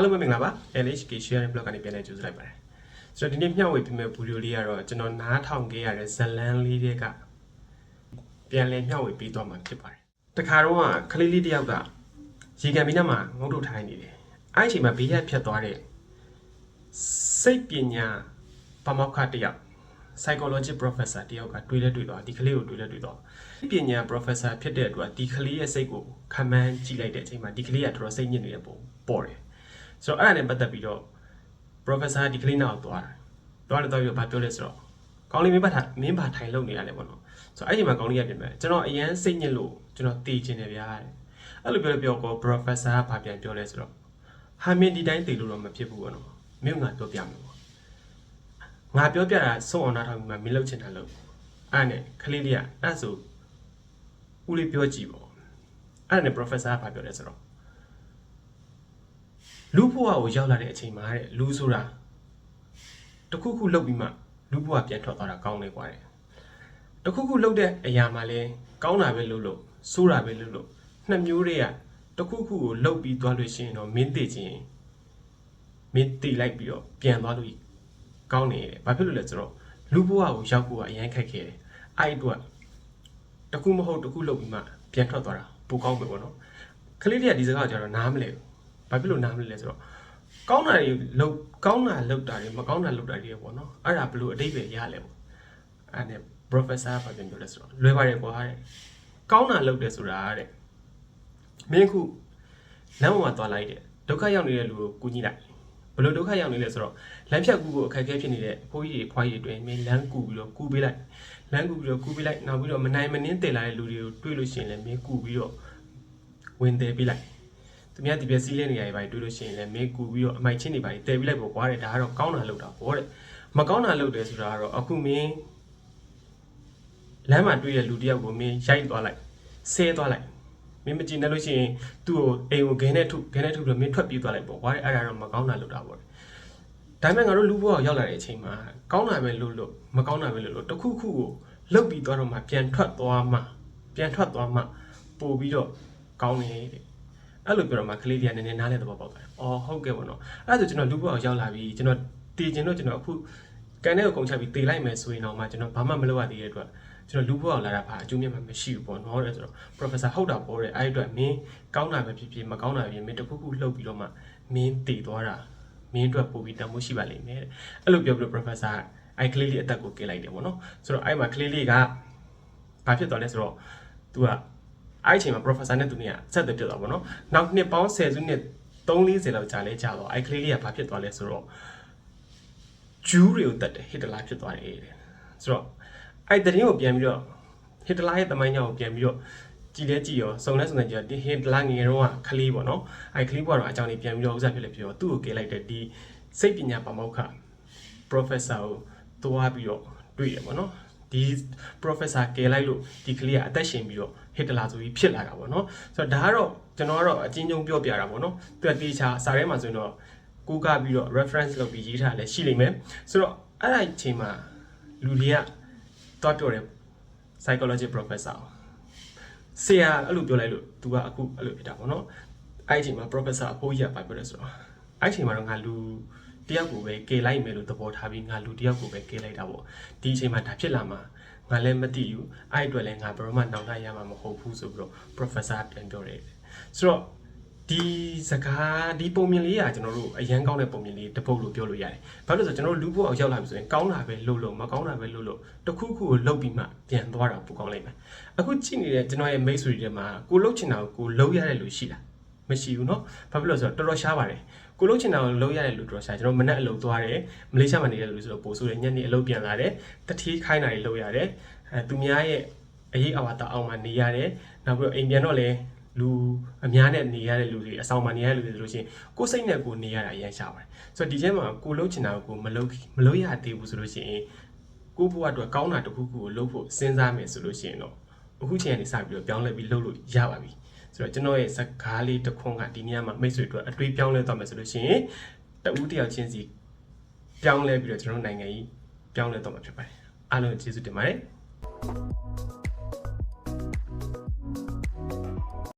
အားလုံးပဲမင်္ဂလာပါ LHK sharing blog ကနေပြန်လည်ကြိုဆိုလိုက်ပါတယ်ဆိုတော့ဒီနေ့မျှဝေပြမယ့်ဗီဒီယိုလေးကတော့ကျွန်တော်နားထောင်ခဲ့ရတဲ့ဇလန်းလေးတွေကပြန်လည်မျှဝေပေးသွားမှာဖြစ်ပါတယ်တခါတော့ကလေးလေးတစ်ယောက်ကရေကန်မီနာမှာငုတ်တုတ်ထိုင်နေတယ်အဲ့ဒီအချိန်မှာဘေးရက်ဖြတ်သွားတဲ့စိတ်ပညာပမောက္ခတစ်ယောက် psychology professor တယောက်ကတွေးလဲတွေးသွားဒီကလေးကိုတွေးလဲတွေးသွားပညာ professor ဖြစ်တဲ့အတွက်ဒီကလေးရဲ့စိတ်ကိုခံမှန်းကြည့်လိုက်တဲ့အချိန်မှာဒီကလေးကတော်တော်စိတ်ညစ်နေတဲ့ပုံပေါ်တယ် ဆိုတော့အဲ့ဒါနဲ့ပတ်သက်ပြီးတော့ professor ဒီကလေးနောက်သွားတယ်သွားတယ်သွားပြီးတော့ဗာပြောလဲဆိုတော့ကောင်းလေးမင်းပါထိုင်မင်းပါထိုင်လုံနေရတယ်ပေါ့နော်ဆိုတော့အဲ့ဒီမှာကောင်းလေးကပြင်မဲ့ကျွန်တော်အရန်စိတ်ညစ်လို့ကျွန်တော်တည်ခြင်းတယ်ဗျာတဲ့အဲ့လိုပြောလို့ပြောကော professor ကဗာပြန်ပြောလဲဆိုတော့ဟာမင်းဒီတိုင်းတည်လို့တော့မဖြစ်ဘူးပေါ့နော်မင်းကငါပြောပြမယ်ပေါ့ငါပြောပြတာစုံအောင်နားထောင်ပြီးမှမင်းလုပ်ချင်တာလုပ်အဲ့နဲ့ခလေးလေးကအဲ့ဆိုဦးလေးပြောကြည့်ပေါ့အဲ့နဲ့ professor ကပြောတယ်ဆိုတော့ လူဘဝကိုရောက်လာတဲ့အချိန်မှာတဲ့လူဆိုတာတခုခုလုပ်ပြီးမှလူဘဝပြန်ထွက်သွားတာကောင်းတယ်ကွာတဲ့တခုခုလုပ်တဲ့အရာမှာလဲကောင်းတာပဲလုပ်လို့ဆိုးတာပဲလုပ်လို့နှစ်မျိုးတည်းကတခုခုကိုလုပ်ပြီးသွားလို့ရှိရင်တော့မင်းသိချင်းမင်းသိလိုက်ပြီးတော့ပြန်သွားလို့ကောင်းနေတယ်။ဘာဖြစ်လို့လဲဆိုတော့လူဘဝကိုရောက်ဖို့ကအရင်ခက်ခဲတယ်။အဲ့အတွက်တစ်ခုမဟုတ်တစ်ခုလုပ်ပြီးမှပြန်ထွက်သွားတာပိုကောင်းပဲပေါ့နော်။ကလေးတွေကဒီစကားကိုကြတော့နားမလဲဘူး။ ဘာဖြစ်လို့နားမလဲလဲဆိုတော့ကောင်းတာတွေလုပ်ကောင်းတာလုပ်တာတွေမကောင်းတာလုပ်တာတွေပေါ့နော်။အဲ့ဒါဘလို့အတိတ်ပဲရလဲပေါ့။အဲ့နဲ့ professor ကပြန်ပြောလဲဆိုတော့လွယ်ပါတယ်ကွာတဲ့။ကောင်းတာလုပ်တယ်ဆိုတာတဲ့။မင်းခုလမ်းပေါ်မှာသွားလိုက်တဲ့ဒုက္ခရောက်နေတဲ့လူကိုကူညီလိုက်ဘယ်လိုဒုက္ခရောက်နေလဲဆိုတော့လမ်းဖြတ်ကူကိုအခက်အခဲဖြစ်နေတဲ့ဖိုးကြီးတွေဖွားကြီးတွေအတွင်းမင်းလမ်းကူပြီးတော့ကူပေးလိုက်လမ်းကူပြီးတော့ကူပေးလိုက်နောက်ပြီးတော့မနိုင်မနှင်းတည်လာတဲ့လူတွေကိုတွေ့လို့ရှိရင်လည်းမင်းကူပြီးတော့ဝင်တယ်ပေးလိုက် သူများဒီပြစီးလဲနေရပါတွေ့လို့ရှိရင်လည်းမင်းကူပြီးတော့အမိုက်ချင်းတွေပါတည်ပေးလိုက်ပေါ့ကွာတဲ့ဒါကတော့ကောင်းတာလုပ်တာပေါ့တဲ့မကောင်းတာလုပ်တယ်ဆိုတာကတော့အခုမင်းလမ်းမှာတွေ့တဲ့လူတစ်ယောက်ကိုမင်းရိုက်သွားလိုက်ဆဲသွားလိုက်မင်းမကြည့်နေလို့ရှိရင်သူ့ကိုအိမ်ကိုဂဲနဲ့ထုဂဲနဲ့ထုပြီးတော့မင်းထွက်ပြေးသွားလိုက်ပေါ့ကွာအဲ့ဒါတော့မကောင်းတာလုပ်တာပေါ့ဒါပေမဲ့ငါတို့လူဘဝကိုရောက်လာတဲ့အချိန်မှာကောင်းတာပဲလုပ်လို့မကောင်းတာပဲလုပ်လို့တစ်ခုခုကိုလုပ်ပြီးသွားတော့မှပြန်ထွက်သွားမှပြန်ထွက်သွားမှပို့ပြီးတော့ကောင်းနေတဲ့ အဲ့လိုပြောတော့မှကလေးတွေကနည်းနည်းနားလဲသဘောပေါက်သွားတယ်။အော်ဟုတ်ကဲ့ပေါ့နော်။အဲ့ဒါဆိုကျွန်တော်လူဘဝကိုရောက်လာပြီကျွန်တော်တည်ခြင်းတော့ကျွန်တော်အခုကန်တဲ့ကိုကုန်ချပြီးတည်လိုက်မယ်ဆိုရင်တော့မှကျွန်တော်ဘာမှမလုပ်ရသေးတဲ့အတွက်ကျွန်တော်လူဘဝကိုလာတာဘာအကျိုးမြတ်မှမရှိဘူးပေါ့နော်တဲ့ဆိုတော့ professor ဟုတ်တာပေါ့တဲ့အဲ့ဒီအတွက်မင်းကောင်းတာပဲဖြစ်ဖြစ်မကောင်းတာပဲဖြစ်ဖြစ်မင်းတစ်ခုခုလှုပ်ပြီးတော့မှမင်းတည်သွားတာမင်းအတွက်ပို့ပြီးတန်ဖိုးရှိပါလိမ့်မယ်တဲ့အဲ့လိုပြောပြီးတော့ professor အဲ့ကလေးလေးအသက်ကိုကဲလိုက်တယ်ပေါ့နော်ဆိုတော့အဲ့မှာကလေးလေးကဘာဖြစ်သွားလဲဆိုတော့ तू က အဲ့အချိန်မှာ professor နဲ့သူနဲ့ဆက်သွယ်ဖြစ်သွားပေါ့နော်နောက်နှစ်ပေါင်း10စုနှစ်340လောက်ကြာလဲကြာတော့အဲ့ကလေးလေးကဘာဖြစ်သွားလဲဆိုတော့ဂျူးတွေကိုတတ်တယ်ဟစ်တလာဖြစ်သွားတယ်တဲ့ဆိုတော့အဲ့တရင်ကိုပြန်ပြီးတော့ဟစ်တလာရဲ့တမိုင်းကြောင်ကိုပြန်ပြီးတော့ကြည်လဲကြည်ရောစုံလဲစုံလဲကြည်ရောဒီဟစ်တလာငယ်တော့ကကလေးပေါ့နော်အဲ့ကလေးဘွားတော့အကြောင်းလေးပြန်ပြီးတော့ဥစားဖြစ်လဲဖြစ်တော့သူ့ကိုကဲလိုက်တဲ့ဒီစိတ်ပညာပမောက္ခ professor ကိုသွားပြီးတော့တွေ့ရပေါ့နော် ဒီ professor ကဲလိုက်လို့ဒီကလေးကအသက်ရှင်ပြီးတော့ဟစ်တလာဆိုပြီးဖြစ်လာတာပေါ့နော်ဆိုတော့ဒါကတော့ကျွန်တော်ကတော့အချင်းချင်းပြောပြတာပေါ့နော်သူကတေချာစာထဲမှာဆိုရင်တော့ကိုးကားပြီးတော့ reference လုပ်ပြီးရေးထားလည်းရှိလိမ့်မယ်ဆိုတော့အဲ့ဒါအချိန်မှာလူတွေကတွားပြောတယ် psychology professor ဆရာအဲ့လိုပြောလိုက်လို့ तू ကအခုအဲ့လိုဖြစ်တာပေါ့နော်အဲ့ဒီအချိန်မှာ professor အဖိုးကြီးကပြောတယ်ဆိုတော့အဲ့ဒီအချိန်မှာတော့ငါလူ တယောက်ကိုပဲကေလိုက်မယ်လို့သဘောထားပြီးငါလူတယောက်ကိုပဲကေလိုက်တာပေါ့ဒီအချိန်မှာဒါဖြစ်လာမှာငါလည်းမသိဘူးအဲ့အတွက်လည်းငါဘယ်တော့မှနောင်တရမှာမဟုတ်ဘူးဆိုပြီးတော့ professor ပြန်ပြောတယ်ဆိုတော့ဒီစကားဒီပုံမြင်လေးကကျွန်တော်တို့အရန်ကောင်းတဲ့ပုံမြင်လေးတစ်ပုတ်လို့ပြောလို့ရတယ်။ဘာလို့လဲဆိုတော့ကျွန်တော်တို့လူဘဝအောင်ရောက်လာပြီဆိုရင်ကောင်းတာပဲလုပ်လို့မကောင်းတာပဲလုပ်လို့တစ်ခုခုကိုလုပ်ပြီးမှပြန်သွားတာပိုကောင်းလိမ့်မယ်။အခုကြည့်နေတဲ့ကျွန်တော်ရဲ့မိတ်ဆွေတွေထဲမှာကိုလုပ်ချင်တာကိုကိုလုပ်ရတဲ့လူရှိလား။ မရှိဘူးเนาะ။ဘာဖြစ်လို့လဲဆိုတော့တော်တော်ရှားပါတယ်။ကိုလုပ်ချင်တာကိုလုပ်ရတဲ့လူတော်တော်ရှားကျွန်တော်မနက်အလုပ်သွားတယ်။မလေးရှားမှာနေတဲ့လူဆိုတော့ပို့ဆိုတယ်ညနေအလုပ်ပြန်လာတယ်။တတိခိုင်းတာတွေလုပ်ရတယ်။အဲသူများရဲ့အရေးအဝါတာအောင်မှနေရတယ်။နောက်ပြီးတော့အိမ်ပြန်တော့လည်းလူအများနဲ့နေရတဲ့လူတွေအဆောင်မှာနေရတဲ့လူတွေဆိုလို့ရှိရင်ကိုယ်စိတ်နဲ့ကိုယ်နေရတာအရင်ရှားပါတယ်ဆိုတော့ဒီထဲမှာကိုလှုပ်ချင်တာကိုမလှုပ်မလှုပ်ရသေးဘူးဆိုလို့ရှိရင်ကိုယ့်ဘဝအတွက်ကောင်းတာတစ်ခုခုကိုလှုပ်ဖို့စဉ်းစားမယ်ဆိုလို့ရှိရင်တော့အခုချိန်ကနေစပြီးတော့ပြောင်းလဲပြီးလှုပ်လို့ရပါပြီ ဆိုတော့ကျွန်တော်ရဲ့စကားလေးတစ်ခွန်းကဒီနေရာမှာမိတ်ဆွေတို့အတွေးပြောင်းလဲသွားမယ်ဆိုလို့ရှိရင်တဦးတစ်ယောက်ချင်းစီပြောင်းလဲပြီးတော့ကျွန်တော်နိုင်ငံကြီးပြောင်းလဲသွားမှာဖြစ်ပါတယ်အားလုံးကျေးဇူးတင်ပါတယ်